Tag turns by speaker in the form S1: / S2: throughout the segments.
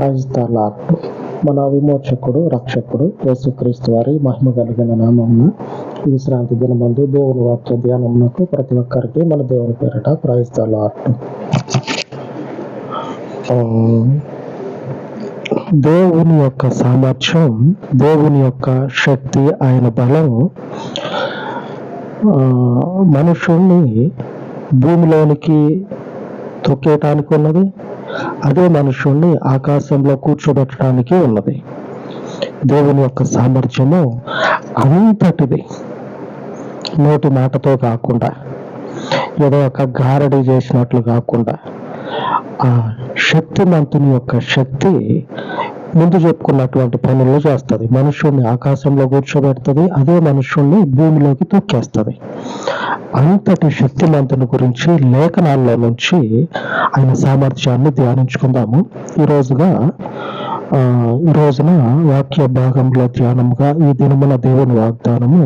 S1: Praise the మన విమోచకుడు రక్షకుడు యేసుక్రీస్తు వారి మహిమ కలిగిన నామమున విశ్రాంతి దినమందు దేవుని వాక్య ధ్యానమునకు ప్రతి ఒక్కరికి మన దేవుని పేరిట ప్రైజ్ ద దేవుని యొక్క సామర్థ్యం దేవుని యొక్క శక్తి ఆయన బలం మనుషుల్ని భూమిలోనికి తొక్కేయటానికి ఉన్నది అదే మనుషుల్ని ఆకాశంలో కూర్చోబెట్టడానికి ఉన్నది. దేవుని యొక్క సామర్థ్యము అంతటిది. నోటి మాటతో కాకుండా ఏదో ఒక గారడి చేసినట్లు కాకుండా ఆ శక్తిమంతుని యొక్క శక్తి ముందు చెప్పుకున్నటువంటి పనులు చేస్తుంది. మనుషుల్ని ఆకాశంలో కూర్చోబెడుతుంది అదే మనుషుల్ని భూమిలోకి తొక్కేస్తుంది. అంతటి శక్తిమంతుని గురించి లేఖనాల్లో నుంచి ఆయన సామర్థ్యాన్ని ధ్యానించుకుందాము. ఈ రోజుగా ఆ, ఈ రోజున వాక్య భాగంలో ధ్యానముగా ఈ దినమున దేవుని వాగ్దానము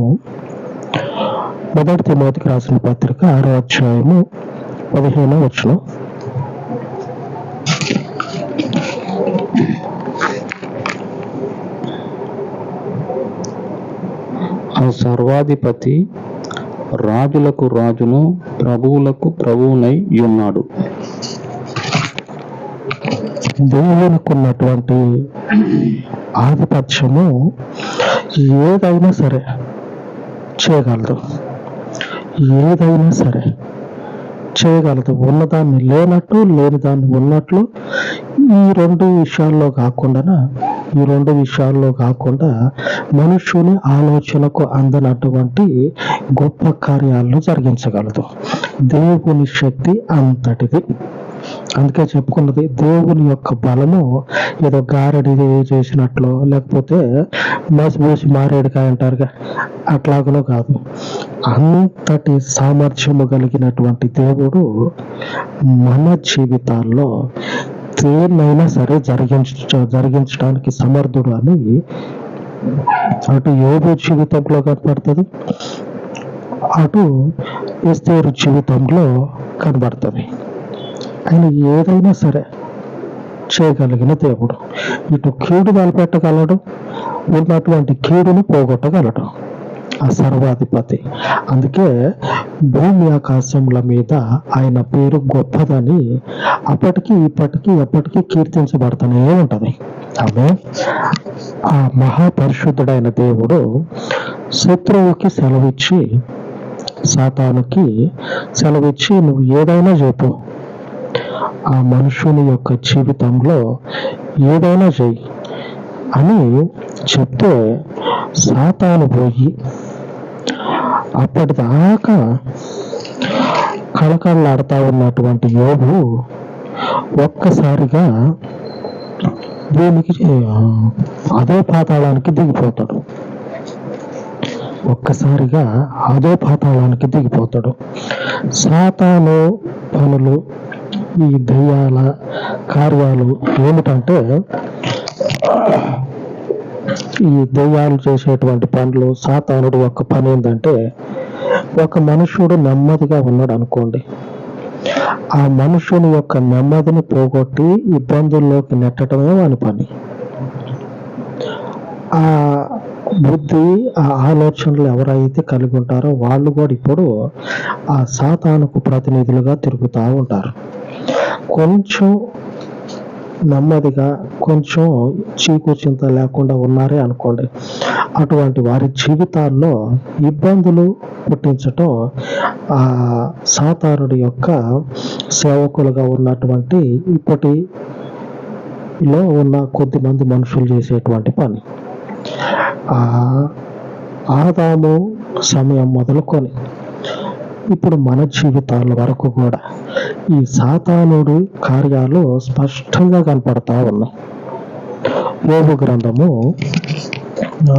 S1: మొదటి తిమోతికి రాసిన పత్రిక ఆరో అధ్యాయము పదిహేనో వచ్చిన
S2: ఆ సర్వాధిపతి రాజులకు రాజును ప్రభువులకు ప్రభువునై ఉన్నాడు.
S1: దేవునికున్నటువంటి ఆధిపత్యము ఏదైనా సరే చేయగలదు. ఏదైనా సరే చేయగలదు. ఉన్నదాన్ని లేనట్టు లేని దాన్ని ఉన్నట్లు ఈ రెండు విషయాల్లో కాకుండా ఈ రెండు విషయాల్లో కాకుండా మనుషుని ఆలోచనకు అందనటువంటి గొప్ప కార్యాలను జరిగించగలదు. దేవుని శక్తి అంతటిది. అందుకే చెప్పుకున్నది దేవుని యొక్క బలము ఏదో గారడి చేసినట్లు లేకపోతే మసిపూసి మారేడుకాయ అంటారుగా అట్లాగనో కాదు. అంతటి సామర్థ్యము కలిగినటువంటి దేవుడు మన జీవితాల్లో దేన్నైనా సరే జరిగించ జరిగించడానికి సమర్థుడు అని అటు యోబు జీవితంలో కనపడుతుంది అటు ఎస్తేరు జీవితంలో కనబడుతుంది. ఆయన ఏదైనా సరే చేయగలిగిన దేవుడు. ఇటు కీడు తలపెట్టగలడు ఉన్నటువంటి కీడును పోగొట్టగలడు. ఆ సర్వాధిపతి. అందుకే భూమి ఆకాశముల మీద ఆయన పేరు గొప్పదని అప్పటికి ఇప్పటికీ ఎప్పటికీ కీర్తించబడుతూనే ఉంటది. ఆమె ఆ మహాపరిశుద్ధుడైన దేవుడు శత్రువుకి సెలవిచ్చి సాతానుకి సెలవిచ్చి నువ్వు ఏదైనా చెప్పు. ఆ మనుషుని యొక్క జీవితంలో ఏదైనా చెయ్యి అని చెప్తే సాతాను పోయి అప్పటిదాకా కళకళలాడుతూ ఉన్నటువంటి యోగు ఒక్కసారిగా భూమికి అదే పాతాళానికి దిగిపోతాడు. ఒక్కసారిగా అదో పాతాళానికి దిగిపోతాడు. సాతాను పనులు ఈ దయ్యాల కార్యాలు ఏమిటంటే ఈ దయ్యాలు చేసేటువంటి పనులు సాతానుడు ఒక పని ఏంటంటే ఒక మనుషుడు నెమ్మదిగా ఉన్నాడు అనుకోండి. ఆ మనుషుని యొక్క నెమ్మదిని పోగొట్టి ఇబ్బందుల్లోకి నెట్టడమే వాని పని. ఆ బుద్ధి ఆ ఆలోచనలు ఎవరైతే కలిగి ఉంటారో వాళ్ళు కూడా ఇప్పుడు ఆ సాతానుకు ప్రతినిధులుగా తిరుగుతూ ఉంటారు. కొంచెం నెమ్మదిగా కొంచెం చీకు చింత లేకుండా ఉన్నారే అనుకోండి. అటువంటి వారి జీవితాల్లో ఇబ్బందులు పుట్టించటం ఆ సాతానుడి యొక్క సేవకులుగా ఉన్నటువంటి ఇప్పటిలో ఉన్న కొద్ది మంది మనుషులు చేసేటువంటి పని. ఆ ఆదాము సమయం మొదలుకొని ఇప్పుడు మన జీవితాల వరకు కూడా ఈ సాతానుడు కార్యాలు స్పష్టంగా కనపడతా ఉన్నాయి. యోగు గ్రంథము ఆ,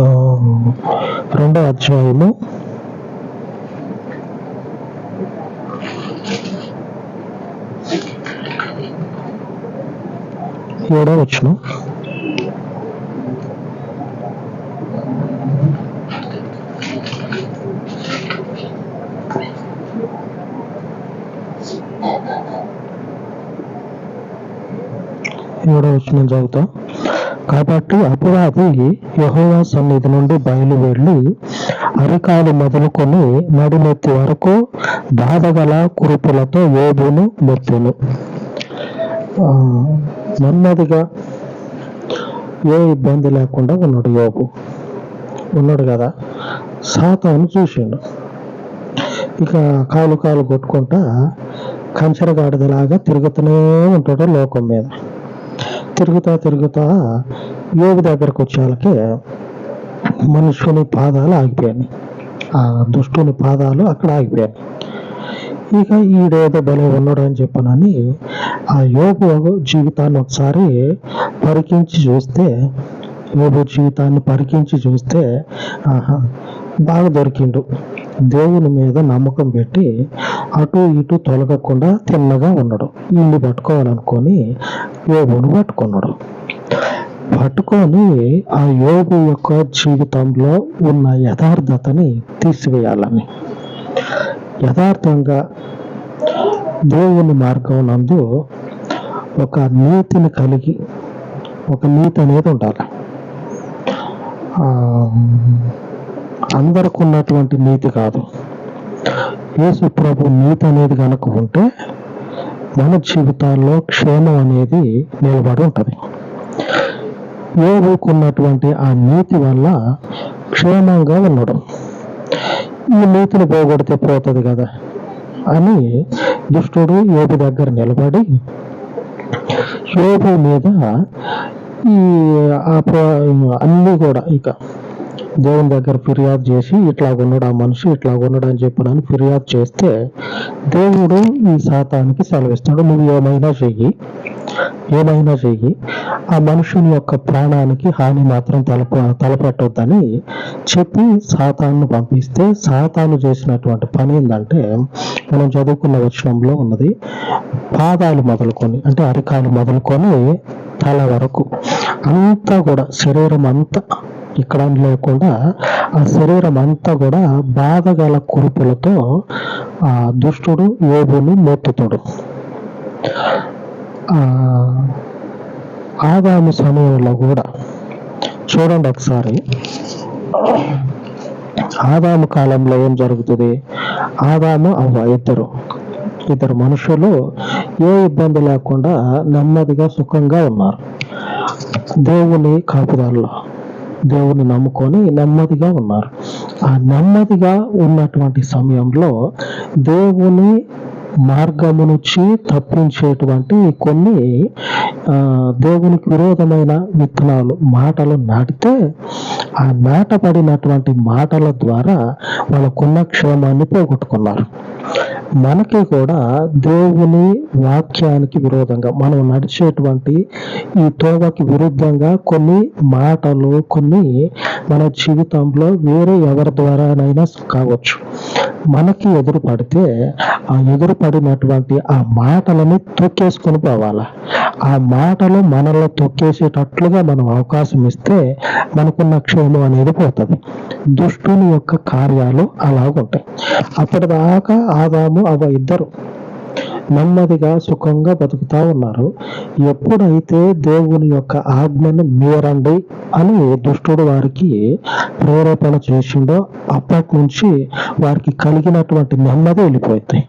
S1: రెండో అధ్యాయము. ఏడో వచ్చిన ఏడో వచ్చిన చదువుతాం. కాబట్టి అపరాధి యహోవా సన్నిధి నుండి బయలువెళ్ళి అరికాలు మొదలుకొని నడిమెత్తి వరకు బాధగల కురుపులతో యోబును మొత్తెను నెమ్మదిగా ఏ ఇబ్బంది లేకుండా ఉన్నాడు యోబు. ఉన్నాడు కదా? సాతాను చూసిండు. ఇక కాలు కాలు కొట్టుకుంటా కంచరగాడిదలాగా తిరుగుతూనే ఉంటాడు లోకం మీద. తిరుగుతా తిరుగుతా యోగి దగ్గరకు వచ్చేళ్ళకి మనుషుని పాదాలు ఆగిపోయాయి. ఆ దుష్టుని పాదాలు అక్కడ ఆగిపోయాయి. ఇక ఈడేదో బలం ఉన్నాడు అని చెప్పనని ఆ యోగు జీవితాన్ని ఒకసారి పరికించి చూస్తే యోగు జీవితాన్ని పరికించి చూస్తే ఆహా బాగా దొరికిండు. దేవుని మీద నమ్మకం పెట్టి అటు ఇటు తొలగకుండా తిన్నగా ఉన్నాడు ఇల్లు పట్టుకోవాలనుకొని యోగును పట్టుకున్నాడు. పట్టుకొని ఆ యోగు యొక్క జీవితంలో ఉన్న యథార్థతని తీసివేయాలని. యథార్థంగా దేవుని మార్గం నందు ఒక నీతిని కలిగి ఒక నీతి అనేది ఉండాలి. ఆ, అందరికి ఉన్నటువంటి నీతి కాదు. యేసు ప్రభు నీతి అనేది కనుక ఉంటే మన జీవితాల్లో క్షేమం అనేది నిలబడి ఉంటుంది. యోగుకున్నటువంటి ఆ నీతి వల్ల క్షేమంగా ఉండడం. ఈ నీతిని పోగొడితే పోతుంది కదా అని దుష్టుడు యోబు దగ్గర నిలబడి యోబు మీద ఈ ఆ అన్నీ కూడా ఇక దేవుని దగ్గర ఫిర్యాదు చేసి ఇట్లా ఉన్నాడు ఆ మనిషి ఇట్లా ఉన్నాడు అని చెప్పినని ఫిర్యాదు చేస్తే దేవుడు ఈ శాతానికి సెలవిస్తాడు. నువ్వు ఏమైనా చెయ్యి ఏమైనా చెయ్యి. ఆ మనుషుని యొక్క ప్రాణానికి హాని మాత్రం తలప తలపెట్టొద్దని చెప్పి సాతాను పంపిస్తే సాతాను చేసినటువంటి పని ఏంటంటే మనం చదువుకున్న వచనంలో ఉన్నది పాదాలు మొదలుకొని అంటే అరికాలు మొదలుకొని తల వరకు అంతా కూడా శరీరం అంతా ఇక్కడ లేకుండా ఆ శరీరం అంతా కూడా బాధగల కురుపులతో ఆ దుష్టుడు యోగుని మొత్తుతుడు ఆ ఆదాము సమయంలో కూడా చూడండి ఒకసారి. ఆదాము కాలంలో ఏం జరుగుతుంది? ఆదాము అవ్వ ఇద్దరు. ఇద్దరు మనుషులు ఏ ఇబ్బంది లేకుండా నెమ్మదిగా సుఖంగా ఉన్నారు. దేవుని కాపుదారులో. దేవుని నమ్ముకొని నెమ్మదిగా ఉన్నారు. ఆ నెమ్మదిగా ఉన్నటువంటి సమయంలో దేవుని మార్గము నుంచి తప్పించేటువంటి కొన్ని ఆ, దేవునికి విరోధమైన విత్తనాలు మాటలు నాటితే ఆ నాటబడినటువంటి మాటల ద్వారా వాళ్ళకున్న క్షేమాన్ని పోగొట్టుకున్నారు. మనకి కూడా దేవుని వాక్యానికి విరోధంగా మనం నడిచేటువంటి ఈ తోవకి విరుద్ధంగా కొన్ని మాటలు కొన్ని మన జీవితంలో వేరే ఎవరి ద్వారానైనా కావచ్చు. మనకి ఎదురు పడితే ఆ ఎదురు పడినటువంటి ఆ మాటలని తొక్కేసుకొని పోవాలా. ఆ మాటలు మనలో తొక్కేసేటట్లుగా మనం అవకాశం ఇస్తే మనకున్న క్షేమం అనేది పోతుంది. దుష్టుని యొక్క కార్యాలు అలాగుంటాయి. అప్పటిదాకా ఆదాము అవ ఇద్దరు. నెమ్మదిగా సుఖంగా బతుకుతా ఉన్నారు. ఎప్పుడైతే దేవుని యొక్క ఆజ్ఞను మీరండి అని దుష్టుడు వారికి ప్రేరేపణ చేసిండో అప్పటి నుంచి వారికి కలిగినటువంటి నెమ్మది వెళ్ళిపోయింది.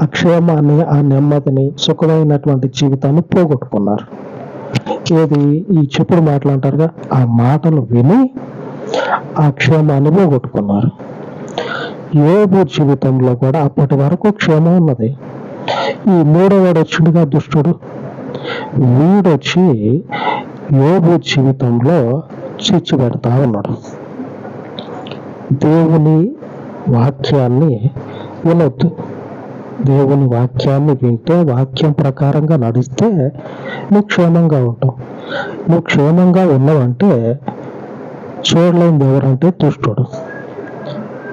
S1: అక్షేమాన్ని ఆ నెమ్మదిని సుఖమైనటువంటి జీవితాన్ని పోగొట్టుకున్నారు. ఏది? ఈ చెప్పుడు మాటలు అంటారుగా ఆ మాటలు విని ఆ క్షేమాన్ని పోగొట్టుకున్నారు. యోబు జీవితంలో కూడా అప్పటి వరకు క్షేమం ఉన్నది. ఈ మూడవవాడు వచ్చిండుగా దుష్టుడు వీడొచ్చి యోబు జీవితంలో చిచ్చు పెడతా ఉన్నాడు. దేవుని వాక్యాన్ని వినొద్దు. దేవుని వాక్యాన్ని వింటే వాక్యం ప్రకారంగా నడిస్తే నువ్వు క్షేమంగా ఉంటావు. నువ్వు క్షేమంగా ఉన్నావంటే దేవుడు ఎవరంటే దుష్టుడు.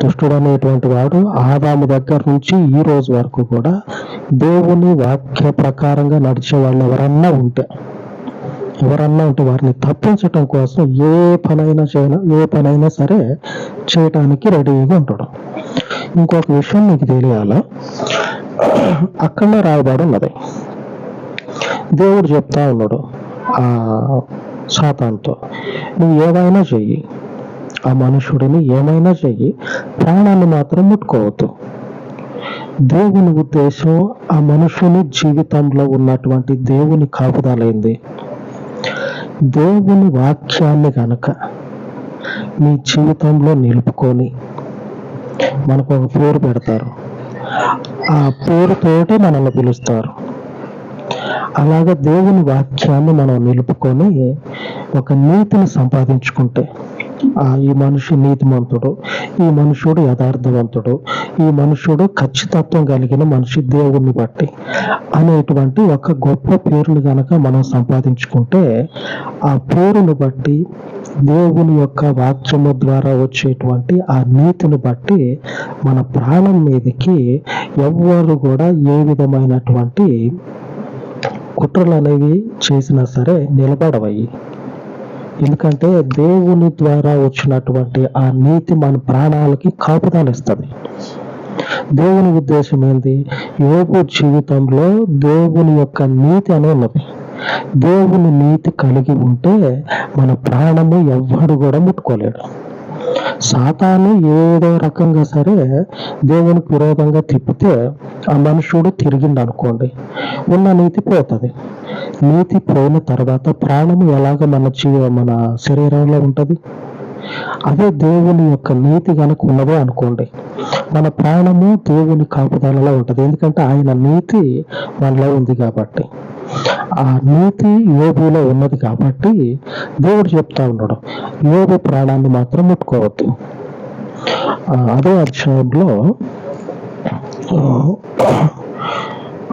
S1: దుష్టుడు అనేటువంటి వాడు ఆదాము దగ్గర నుంచి ఈ రోజు వరకు కూడా దేవుని వాక్య ప్రకారంగా నడిచే వాళ్ళు ఎవరన్నా ఉంటే ఎవరన్నా ఉంటే వారిని తప్పించటం కోసం ఏ పనైనా చేయన ఏ పనైనా సరే చేయటానికి రెడీగా ఉంటాడు. ఇంకొక విషయం మీకు తెలియాలా? అక్కడ రాయబడి ఉన్నది. దేవుడు చెప్తా ఉన్నాడు ఆ సాతాన్తో నువ్వు ఏదైనా చెయ్యి ఆ మనుషుడిని ఏమైనా చెయ్యి ప్రాణాన్ని మాత్రం ముట్టుకోవద్దు. దేవుని ఉద్దేశం ఆ మనుషుని జీవితంలో ఉన్నటువంటి దేవుని కాపుదాలైంది. దేవుని వాక్యాన్ని గనక మీ జీవితంలో నిలుపుకొని మనకు ఒక పేరు పెడతారు. ఆ పేరుతోటి మనల్ని పిలుస్తారు. అలాగే దేవుని వాక్యాన్ని మనం నిలుపుకొని ఒక నీతిని సంపాదించుకుంటే ఈ మనిషి నీతిమంతుడు ఈ మనుషుడు యథార్థవంతుడు ఈ మనుషుడు ఖచ్చితత్వం కలిగిన మనిషి దేవుణ్ణి బట్టి అనేటువంటి ఒక గొప్ప పేరుని గనక మనం సంపాదించుకుంటే ఆ పేరును బట్టి దేవుని యొక్క వాక్యము ద్వారా వచ్చేటువంటి ఆ నీతిని బట్టి మన ప్రాణం మీదకి ఎవ్వరు కూడా ఏ విధమైనటువంటి కుట్రలు అనేవి చేసినా సరే నిలబడవయి ఎందుకంటే దేవుని ద్వారా వచ్చినటువంటి ఆ నీతి మన ప్రాణాలకి కాపుదానిస్తుంది దేవుని ఉద్దేశం ఏంది? యోగు జీవితంలో దేవుని యొక్క నీతి అనే ఉన్నది దేవుని నీతి కలిగి ఉంటే మన ప్రాణము ఎవ్వడు కూడా ముట్టుకోలేడు. సాతాను ఏదో రకంగా సరే దేవునికి విరోధంగా తిప్పితే ఆ మనుషుడు తిరిగిండు అనుకోండి ఉన్న నీతి పోతుంది. నీతి పోయిన తర్వాత ప్రాణము ఎలాగ మన జీవ మన శరీరంలో ఉంటుంది? అదే దేవుని యొక్క నీతి కనుక ఉన్నదే అనుకోండి. మన ప్రాణము దేవుని కాపుదలలో ఉంటుంది. ఎందుకంటే ఆయన నీతి మనలో ఉంది కాబట్టి. ఆ నీతి యోగులో ఉన్నది కాబట్టి దేవుడు చెప్తా ఉన్నాడు యోగు ప్రాణాన్ని మాత్రం ముట్టుకోవద్దు. అదే అధ్యాయంలో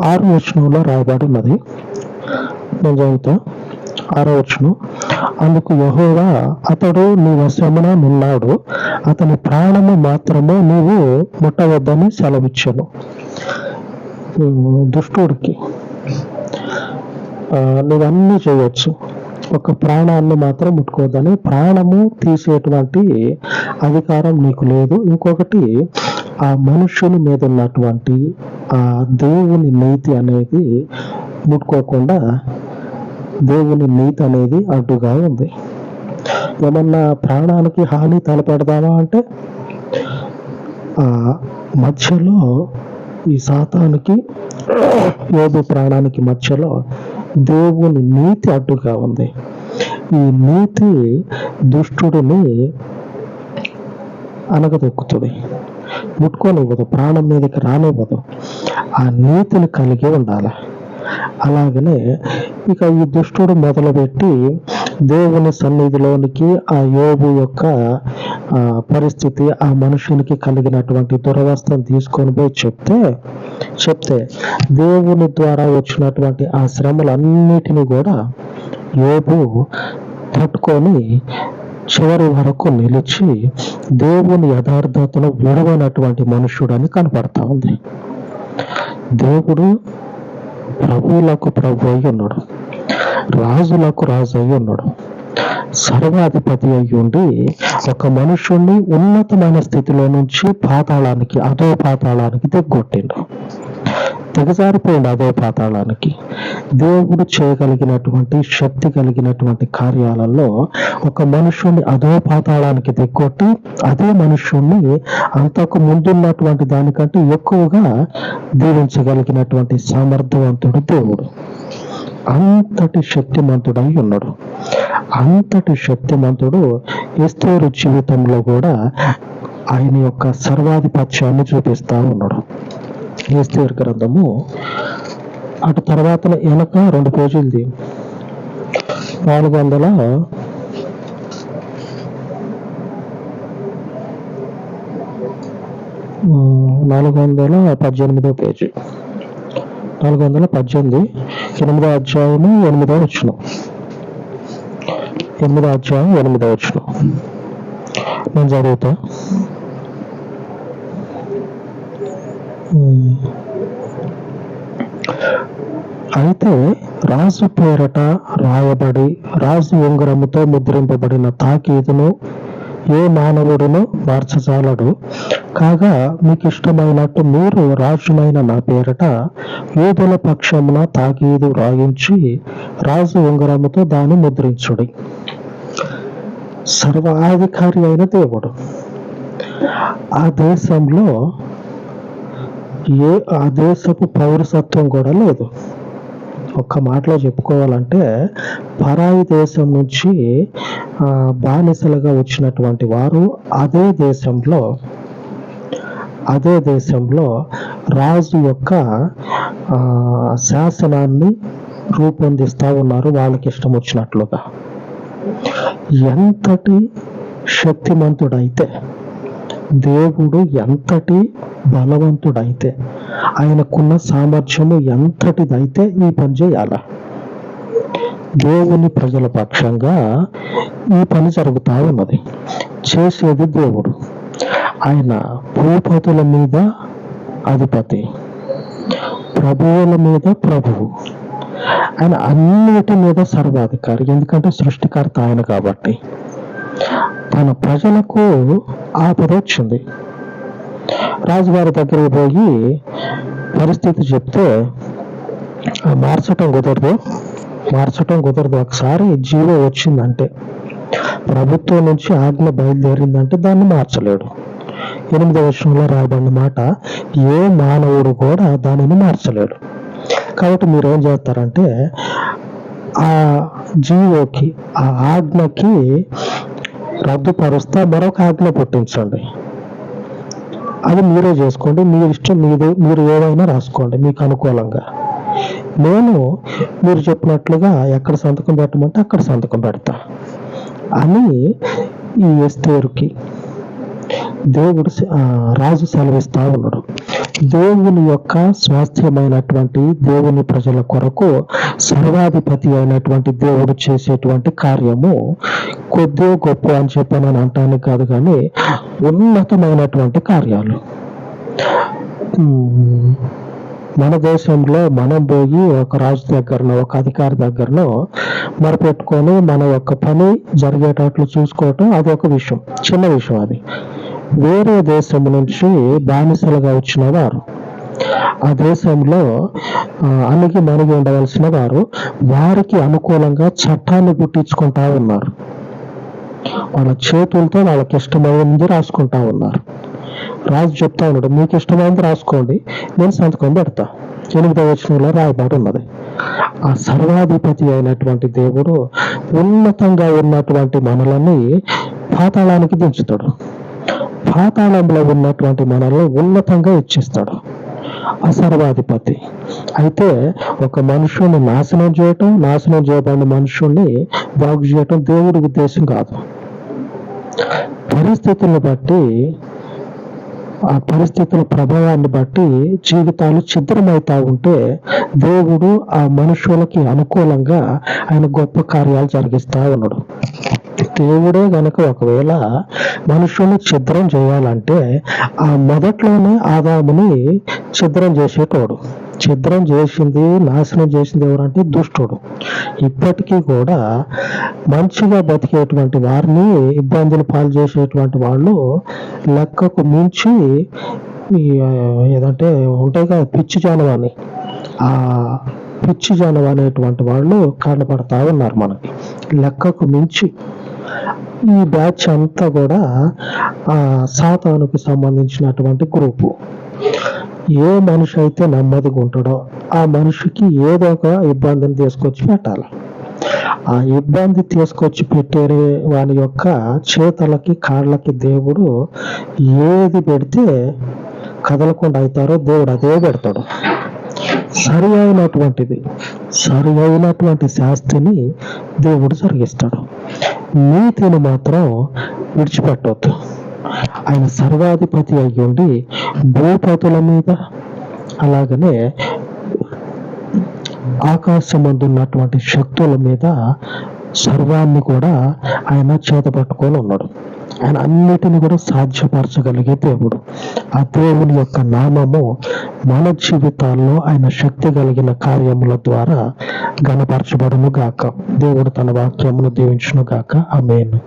S1: ఆరు వచనంలో రాయబడి ఉన్నది. నేను చదువుతా. ఆరో వచనం అందుకు యహోవా అతడు నీ వశమున ఉన్నాడు అతని ప్రాణము మాత్రమే నీవు ముట్టవద్దని సెలవిచ్చాను. దుష్టుడికి నువ్వు అన్నీ చేయొచ్చు. ఒక ప్రాణాన్ని మాత్రం ముట్టుకోవద్దని ప్రాణము తీసేటువంటి అధికారం నీకు లేదు. ఇంకొకటి ఆ మనుషుని మీద ఉన్నటువంటి ఆ దేవుని నీతి అనేది ముట్టుకోకుండా దేవుని నీతి అనేది అడ్డుగా ఉంది. ఏమన్నా ప్రాణానికి హాని తలపెడదామా అంటే ఆ మధ్యలో ఈ సాతానికి యోగు ప్రాణానికి మధ్యలో దేవుని నీతి అడ్డుగా ఉంది. ఈ నీతి దుష్టుడిని అనగదొక్కుతుంది ముట్టుకోనివ్వదు ప్రాణం మీదకి రానివ్వదు. ఆ నీతిని కలిగి ఉండాలి. అలాగనే ఇక ఈ దుష్టుడు మొదలుపెట్టి దేవుని సన్నిధిలోనికి ఆ యోగు యొక్క పరిస్థితి ఆ మనుషునికి కలిగినటువంటి దురవస్థను తీసుకొని పోయి చెప్తే చెప్తే దేవుని ద్వారా వచ్చినటువంటి ఆ శ్రమలన్నిటినీ కూడా యోగు తట్టుకొని చివరి వరకు నిలిచి దేవుని యథార్థతను విడవనటువంటి మనుషుడని కనపడతా ఉంది. దేవుడు ప్రభువులకు ప్రభు అయి ఉన్నాడు. రాజులకు రాజు అయి ఉన్నాడు. సర్వాధిపతి అయి ఉండి ఒక మనుషుణ్ణి ఉన్నతమైన స్థితిలో నుంచి పాతాళానికి అధో పాతాళానికి దిగ్గొట్టిండు దిగజారిపోయింది అదో పాతాళానికి దేవుడు చేయగలిగినటువంటి శక్తి కలిగినటువంటి కార్యాలలో ఒక మనుషుణ్ణి అదో పాతాళానికి దిగ్గొట్టి అదే మనుషుణ్ణి అంతకు ముందున్నటువంటి దానికంటే ఎక్కువగా దీవించగలిగినటువంటి సమర్థవంతుడు దేవుడు. అంతటి శక్తిమంతుడై ఉన్నాడు. అంతటి శక్తిమంతుడు ఎస్తేరు జీవితంలో కూడా ఆయన యొక్క సర్వాధిపత్యాన్ని చూపిస్తా ఉన్నాడు. ఎస్తేరు గ్రంథము. అటు తర్వాత వెనక రెండు పేజీలది నాలుగు వందల నాలుగు వందల పద్దెనిమిదో పేజీ. నాలుగు వందల పద్దెనిమిది ఎనిమిదో అధ్యాయము ఎనిమిదో వచ్చిన ఎనిమిదో అధ్యాయం ఎనిమిదో వచ్చిన నేను చదువుతా. అయితే రాజు పేరట రాయబడి రాజు ఉంగరముతో ముద్రింపబడిన తాకీదును ఏ మానవుడును మార్చజాలడు. కాగా మీకు ఇష్టమైనట్టు మీరు రాజునైన నా పేరట యూదుల పక్షమున తాకీదు రాయించి రాజు ఉంగరముతో దాన్ని ముద్రించుడి. సర్వాధికారి అయిన దేవుడు. ఆ దేశంలో ఏ ఆ దేశపు పౌరసత్వం కూడా లేదు. ఒక్క మాటలో చెప్పుకోవాలంటే పరాయి దేశం నుంచి బానిసలుగా వచ్చినటువంటి వారు అదే దేశంలో అదే దేశంలో రాజు యొక్క ఆ, శాసనాన్ని రూపొందిస్తూ ఉన్నారు వాళ్ళకి ఇష్టం వచ్చినట్లుగా. ఎంతటి శక్తిమంతుడైతే దేవుడు ఎంతటి బలవంతుడైతే ఆయనకున్న సామర్థ్యము ఎంతటిదైతే ఈ పని చేయాల. దేవుని ప్రజల పక్షంగా ఈ పని జరుగుతూ ఉన్నది. చేసేది దేవుడు. ఆయన భూపతుల మీద అధిపతి. ప్రభువుల మీద ప్రభువు. ఆయన అన్నిటి మీద సర్వాధికారి. ఎందుకంటే సృష్టికర్త ఆయన కాబట్టి. తన ప్రజలకు ఆపద వచ్చింది. రాజుగారి దగ్గరికి పోయి పరిస్థితి చెప్తే మార్చటం కుదరదు మార్చటం కుదరదు ఒకసారి జీవో వచ్చిందంటే ప్రభుత్వం నుంచి ఆజ్ఞ బయలుదేరిందంటే దాన్ని మార్చలేడు. ఎనిమిదవ వర్షంలో రాయబడిన మాట ఏ మానవుడు కూడా దానిని మార్చలేడు. కాబట్టి మీరు ఏం చేస్తారంటే ఆ జీవోకి ఆ ఆజ్ఞకి రద్దుపరుస్తా మరొక ఆజ్ఞ పుట్టించండి. అది మీరే చేసుకోండి. మీ ఇష్టం మీదే మీరు ఏదైనా రాసుకోండి మీకు అనుకూలంగా. నేను మీరు చెప్పినట్లుగా ఎక్కడ సంతకం పెట్టమంటే అక్కడ సంతకం పెడతా. అని ఈ ఎస్తేరుకి దేవుడు రాజు సెలవిస్తా ఉన్నాడు. దేవుని యొక్క స్వాస్థ్యమైనటువంటి దేవుని ప్రజల కొరకు సర్వాధిపతి అయినటువంటి దేవుడు చేసేటువంటి కార్యము కొద్దో గొప్ప అని చెప్పి నేను అంటాను కాదు కానీ ఉన్నతమైనటువంటి కార్యాలు. మన దేశంలో మనం పోయి ఒక రాజు దగ్గరనో ఒక అధికారి దగ్గరనో మరపెట్టుకొని మన యొక్క పని జరిగేటట్లు చూసుకోవటం అది ఒక విషయం చిన్న విషయం అది. వేరే దేశం నుంచి బానిసలుగా వచ్చిన వారు ఆ దేశంలో అణిగి మణిగి ఉండవలసిన వారు వారికి అనుకూలంగా చట్టాన్ని పుట్టించుకుంటా ఉన్నారు. వాళ్ళ చేతులతో వాళ్ళకి ఇష్టమైనది రాసుకుంటా ఉన్నారు. రాజు చెప్తా ఉన్నాడు మీకు ఇష్టమైనది రాసుకోండి నేను సంతకం పెడతా. ఎనిమిదవ వచనంలో రాయబడి ఉన్నది. ఆ సర్వాధిపతి అయినటువంటి దేవుడు ఉన్నతంగా ఉన్నటువంటి మనలని పాతాళానికి దించుతాడు. పాతాళంలో ఉన్నటువంటి మనల్ని ఉన్నతంగా ఇచ్చిస్తాడు. అసర్వాధిపతి. అయితే ఒక మనుషుని నాశనం చేయటం నాశనం చేయబడిన మనుషుల్ని బాగు చేయటం దేవుడి ఉద్దేశం కాదు. పరిస్థితులను బట్టి ఆ పరిస్థితుల ప్రభావాన్ని బట్టి జీవితాలు ఛిద్రమవుతా ఉంటే దేవుడు ఆ మనుషులకి అనుకూలంగా ఆయన గొప్ప కార్యాలు జరిగిస్తా ఉన్నాడు. దేవుడే గనక ఒకవేళ మనుషుల్ని ఛిద్రం చేయాలంటే ఆ మొదట్లోనే ఆదాముని ఛిద్రం చేసేటోడు. ఛిద్రం చేసింది నాశనం చేసింది ఎవరంటే దుష్టుడు. ఇప్పటికీ కూడా మంచిగా బతికేటువంటి వారిని ఇబ్బందులు పాలు చేసేటువంటి వాళ్ళు లెక్కకు మించి ఏదంటే ఉంటాయి కదా పిచ్చి జనం ఆ పిచ్చి జనం అనేటువంటి వాళ్ళు కనపడతా ఉన్నారు మనకి. లెక్కకు మించి ఈ బ్యాచ్ అంతా కూడా ఆ సాతానుకు సంబంధించినటువంటి గ్రూపు ఏ మనిషి అయితే నెమ్మదిగా ఉంటాడో ఆ మనిషికి ఏదో ఒక ఇబ్బందిని తీసుకొచ్చి పెట్టాలి. ఆ ఇబ్బంది తీసుకొచ్చి పెట్టే వాని యొక్క చేతులకి కాళ్ళకి దేవుడు ఏది పెడితే కదలకుండా అవుతారో దేవుడు అదే పెడతాడు. సరి అయినటువంటిది సరి అయినటువంటి శాస్తిని దేవుడు జరిగిస్తాడు నీతిని మాత్రం విడిచిపెట్టవద్దు ఆయన సర్వాధిపతి అయి ఉండి భూపతుల మీద అలాగనే ఆకాశమందు ఉన్నటువంటి శక్తుల మీద సర్వాన్ని కూడా ఆయన చేత పట్టుకొని ఉన్నాడు. ఆయన అన్నిటిని కూడా సాధ్యపరచగలిగే దేవుడు. ఆ దేవుని యొక్క నామము మన జీవితాల్లో ఆయన శక్తి కలిగిన కార్యముల ద్వారా గణపరచబడును గాక. దేవుడు తన వాక్యమును దీవించును గాక. ఆమెను.